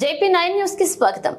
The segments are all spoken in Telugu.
జేపీ నైన్ న్యూస్కి స్వాగతం.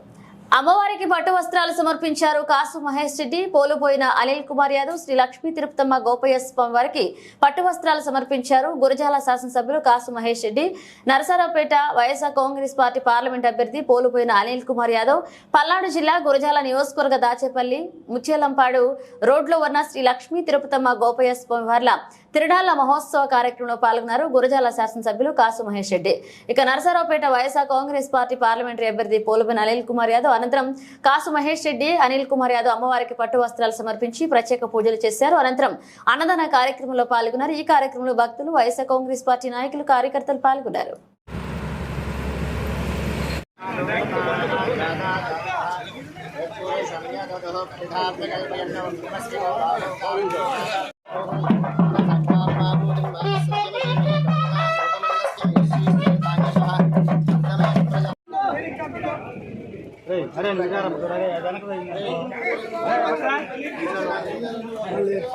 అమ్మవారికి పట్టు వస్త్రాలు సమర్పించారు కాసు మహేష్ రెడ్డి పోలుపోయిన అనిల్ కుమార్ యాదవ్ శ్రీ లక్ష్మీ తిరుపతమ్మ గోపయ్య స్వామి వారికి పట్టు వస్త్రాలు సమర్పించారు గురజాల శాసనసభ్యులు Kasu Mahesh Reddy. Narasaraopet YSR Congress party parliament అభ్యర్థి పోలుపోయిన అనిల్ కుమార్ యాదవ్ పల్నాడు జిల్లా గురజాల నియోజకవర్గ దాచేపల్లి ముచ్చేలంపాడు రోడ్లో ఉన్న శ్రీ లక్ష్మీ తిరుపతమ్మ గోపయ్య స్వామి వార్ల తిరునాళ్ళ మహోత్సవ కార్యక్రమంలో పాల్గొన్నారు గురజాల శాసనసభ్యులు కాసు మహేష్ రెడ్డి. ఇక Narasaraopet YSR Congress party parliamentary అభ్యర్థి పోలబెన్ అనిల్ కుమార్ యాదవ్ అనంతరం కాసు మహేష్ రెడ్డి అనిల్ కుమార్ యాదవ్ అమ్మవారికి పట్టు వస్త్రాలు సమర్పించి ప్రత్యేక పూజలు చేశారు. అనంతరం అన్నదాన కార్యక్రమంలో పాల్గొన్నారు. ఈ కార్యక్రమంలో భక్తులు వైఎస్ఆర్ కాంగ్రెస్ పార్టీ నాయకులు కార్యకర్తలు పాల్గొన్నారు.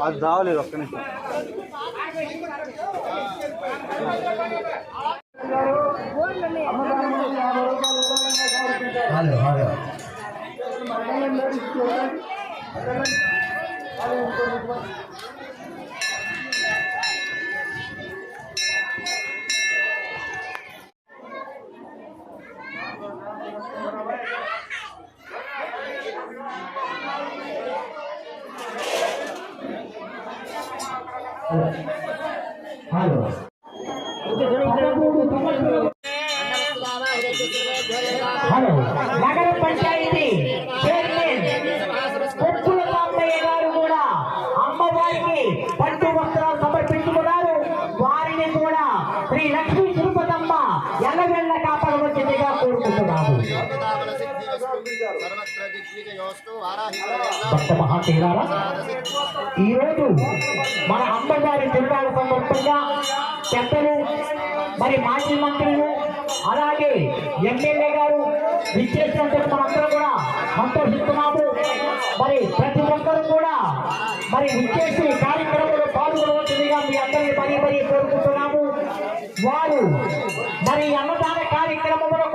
అది రావలేదు ఒక్క నిమిషం. Hello hello hello. హలో. నగర పంచాయతీ చైర్మన్ కొప్పుల సాంబయ్య గారు కూడా అమ్మవారికి పట్టు భక్త మహాశివరారా? ఈ రోజు మన అమ్మవారి తిరునాళ్ళ సందర్భంగా పెద్దలు మరి మాజీ మంత్రులు అలాగే ఎమ్మెల్యే గారు విచ్చేసినందుకు మనందరం కూడా సంతోషిస్తున్నాము. మరి ప్రతి ఒక్కరు కూడా మరి విచ్చేసి కార్యక్రమంలో పాల్గొనవలసిందిగా మీ అందరినీ మరీ మరీ కోరుకుంటున్నాము. వారు మరి అన్నదాన కార్యక్రమములకు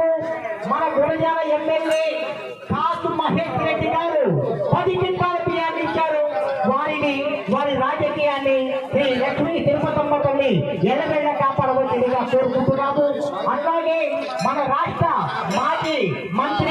వారి రాజకీయాన్ని శ్రీ లక్ష్మీ తిరుపతమ్మ తల్లి ఎల్లవెళ్ళ కాపాడవలసిందిగా కోరుకుంటున్నాము. అలాగే మన రాష్ట్ర మాజీ మంత్రి